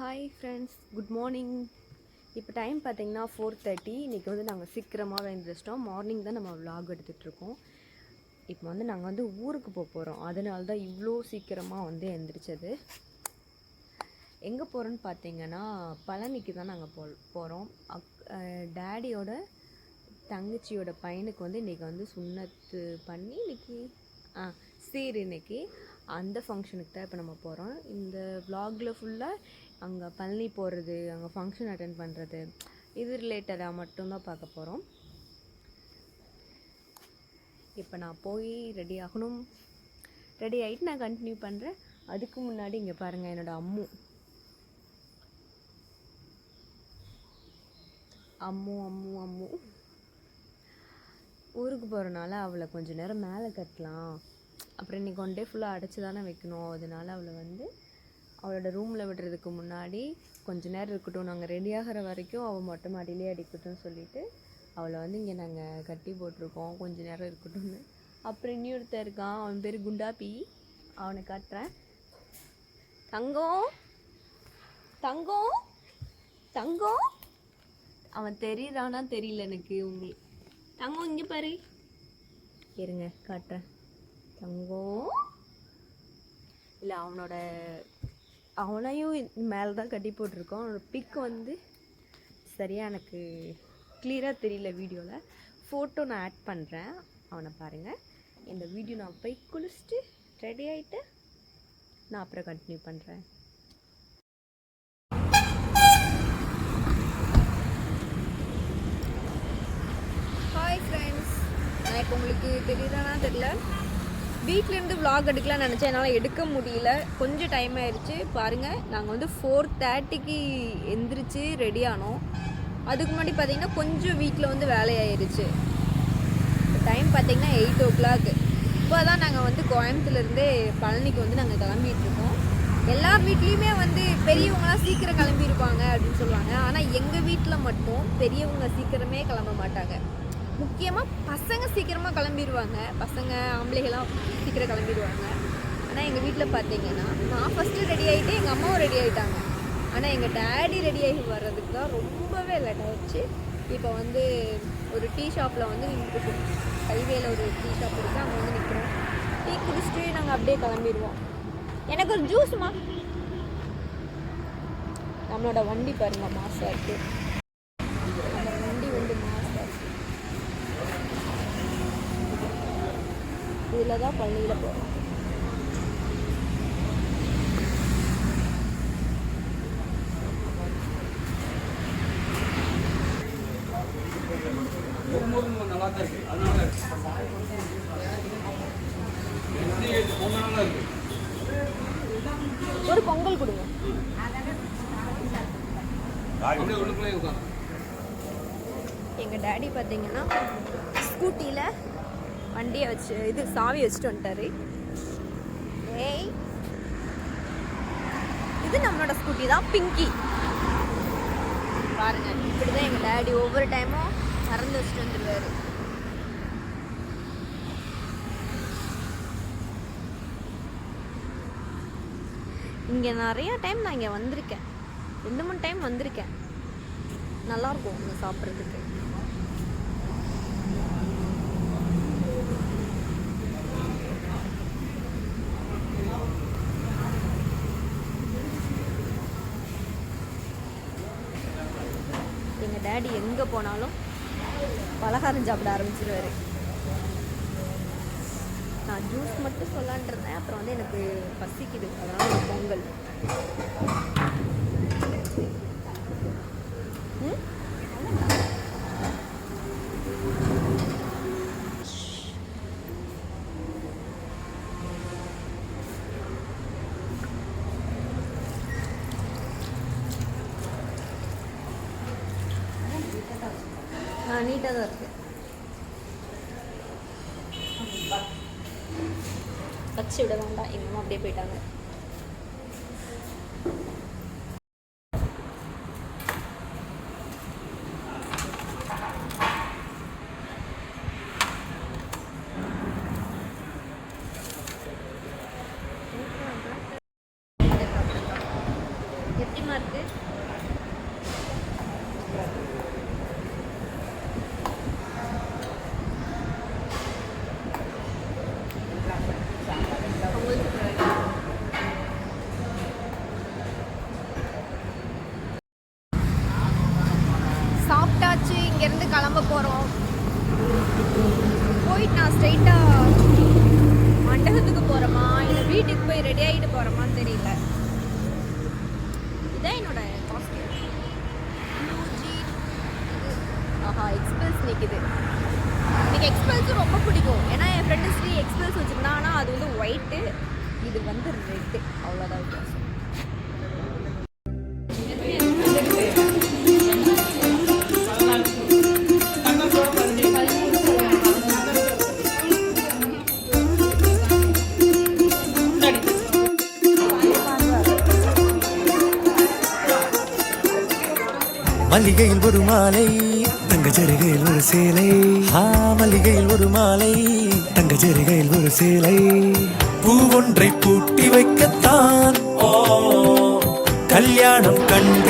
Hi friends good morning இப்போ time பார்த்தீங்கன்னா four thirty இன்றைக்கி வந்து நாங்கள் சீக்கிரமாக எழுந்திரிச்சிட்டோம் மார்னிங் தான் நம்ம விலாக் எடுத்துகிட்ருக்கோம் இப்போ வந்து நாங்கள் வந்து ஊருக்கு போக போகிறோம் அதனால தான் இவ்வளோ சீக்கிரமாக வந்து எழுந்திரிச்சது எங்கே போகிறோன்னு பார்த்தீங்கன்னா பழனிக்கு தான் நாங்கள் போ போகிறோம் அக் டேடியோட தங்கச்சியோட பையனுக்கு வந்து இன்றைக்கி வந்து சுண்ணத்து பண்ணி இன்னைக்கு ஆ சீர் இன்னைக்கு. அந்த ஃபங்க்ஷனுக்கு தான் இப்போ நம்ம போகிறோம் இந்த விலாகில் ஃபுல்லாக அங்கே பழனி போகிறது அங்கே ஃபங்க்ஷன் அட்டன் பண்ணுறது இது ரிலேட்டடாக மட்டும்தான் பார்க்க போகிறோம் இப்போ நான் போய் ரெடி ஆகணும். ரெடி ஆகிட்டு நான் கண்டினியூ பண்ணுறேன் அதுக்கு முன்னாடி இங்கே பாருங்கள் என்னோட அம்மு. அம்மு அம்மு அம்மு. ஊருக்கு போகிறனால அவளை கொஞ்ச நேரம் மேலே கட்டலாம். அப்புறம் இன்னைக்கு ஒன் டே ஃபுல்லாக அடைச்சி தானே வைக்கணும். அதனால அவளை வந்து அவளோட ரூமில் விடுறதுக்கு முன்னாடி கொஞ்ச நேரம் இருக்கட்டும் நாங்கள் ரெடி ஆகிற வரைக்கும் அவள் மொட்டை மாடியிலே அடிக்கட்டும் சொல்லிவிட்டு அவளை வந்து இங்கே நாங்கள் கட்டி போட்டிருக்கோம் கொஞ்ச நேரம் இருக்கட்டும்னு. அப்புறம் இன்னொருத்தன் இருக்கான் அவன் பேர் குண்டாப்பி அவனை காட்டுறேன். தங்கம் தங்கம் தங்கம். அவன் தெரியுறானா தெரியல எனக்கு உங்களுக்கு தங்கம் இங்கே பாரு. இருங்க காட்டுறேன். தங்கம். இல்லை அவனோட அவனையும் மேலே தான் கட்டி போட்டிருக்கோம். அவனோட பிக் வந்து சரியாக எனக்கு கிளியராக தெரியல வீடியோவில் ஃபோட்டோ நான் ஆட் பண்ணுறேன் அவனை பாருங்கள் இந்த வீடியோ நான் போய் குளிச்சுட்டு ரெடி ஆகிட்டு நான் அப்புறம் கண்டினியூ பண்ணுறேன் ஹாய் ஃப்ரெண்ட்ஸ் எனக்கு உங்களுக்கு தெரியுதானா தெரியல? வீட்டிலேருந்து vlog எடுக்கலாம்னு நினச்சேன். என்னால் எடுக்க முடியல. கொஞ்சம் டைம் ஆயிடுச்சு பாருங்கள் நாங்கள் வந்து ஃபோர் தேர்ட்டிக்கு எந்திரிச்சு ரெடி ஆனோம். அதுக்கு முன்னாடி பார்த்தீங்கன்னா கொஞ்சம் வீட்டில் வந்து வேலையாயிருச்சு. டைம் பார்த்தீங்கன்னா எயிட் ஓ கிளாக் இப்போ தான் நாங்கள் வந்து கோயம்புத்தூர்லேருந்தே பழனிக்கு வந்து நாங்கள் கிளம்பிட்டு இருக்கோம் எல்லார் வீட்லேயுமே வந்து பெரியவங்களாம் சீக்கிரம் கிளம்பியிருப்பாங்க அப்படின்னு சொல்லுவாங்க. ஆனால் எங்கள் வீட்டில் மட்டும் பெரியவங்க சீக்கிரமே கிளம்ப மாட்டாங்க. முக்கியமாக பசங்க சீக்கிரமாக கிளம்பிடுவாங்க பசங்க ஆம்பளைகள்லாம் சீக்கிரம் கிளம்பிடுவாங்க ஆனால் எங்கள் வீட்டில் பார்த்தீங்கன்னா நான் ஃபஸ்ட்டு ரெடி ஆகிட்டு எங்கள் அம்மாவும் ரெடி ஆகிட்டாங்க ஆனால் எங்கள் டேடி ரெடி ஆகி வர்றதுக்கு தான் ரொம்பவே லேட் ஆகிடுச்சு இப்போ வந்து ஒரு டீ ஷாப்பில் வந்து நின்றுருக்கோம் ஹைவேல ஒரு டீ ஷாப் இருக்குது அங்கே வந்து நிற்கிறோம் டீ குடிச்சிட்டு நாங்கள் அப்படியே கிளம்பிடுவோம் எனக்கு ஒரு ஜூஸ்மா நம்மளோட வண்டி பாருங்க மாசா இருக்குது அந்த வண்டி வந்து மாசா இருக்கு இதில் தான் பள்ளியில் போகிறோம் நல்லா தான் அதனால ஒரு பொங்கல் கொடுங்க. எங்கள் டேடி பார்த்தீங்கன்னா ஸ்கூட்டியில் வண்டியை வச்சு இது சாவி வச்சுட்டு வந்துட்டாரு. ஏய். இது நம்மளோட ஸ்கூட்டி தான் பிங்கி பாருங்க இப்படி தான் எங்கள் டேடி ஒவ்வொரு டைமும் மறந்து வச்சுட்டு வந்துடுவாரு இங்கே நிறைய டைம் நான் இங்கே வந்திருக்கேன். ரெண்டு மூணு டைம் வந்திருக்கேன். நல்லாயிருக்கும் இங்கே சாப்பிட்றதுக்கு. எங்கள் எங்கே போனாலும் பலகாரம் சாப்பிட ஆரம்பிச்சிருவார். நான் ஜூஸ் மட்டும் சொல்லலான்ருந்தேன் அப்புறம் வந்து எனக்கு பசிக்குது. அதனால பொங்கல் ம் ஆ நீட்டாக தான் இருக்கு. வச்சு விட வேண்டாம். எங்கள் அப்படியே போயிட்டாங்க. எப்படிமா இருக்கு எக்ஸ்பிரஸ் வச்சுருந்தா ஆனால் அது வந்து ஒயிட்டு இது வந்து ரெட்டு அவ்வளோதான் வித்தியாசம். மல்லிகையில் ஒரு மாலை. தங்க ஜரிகையில் ஒரு சேலை. மல்லிகையில் ஒரு மாலை. தங்க ஜரிகையில் ஒரு சேலை. பூ ஒன்றை பூட்டி வைக்கத்தான். கல்யாணம் கண்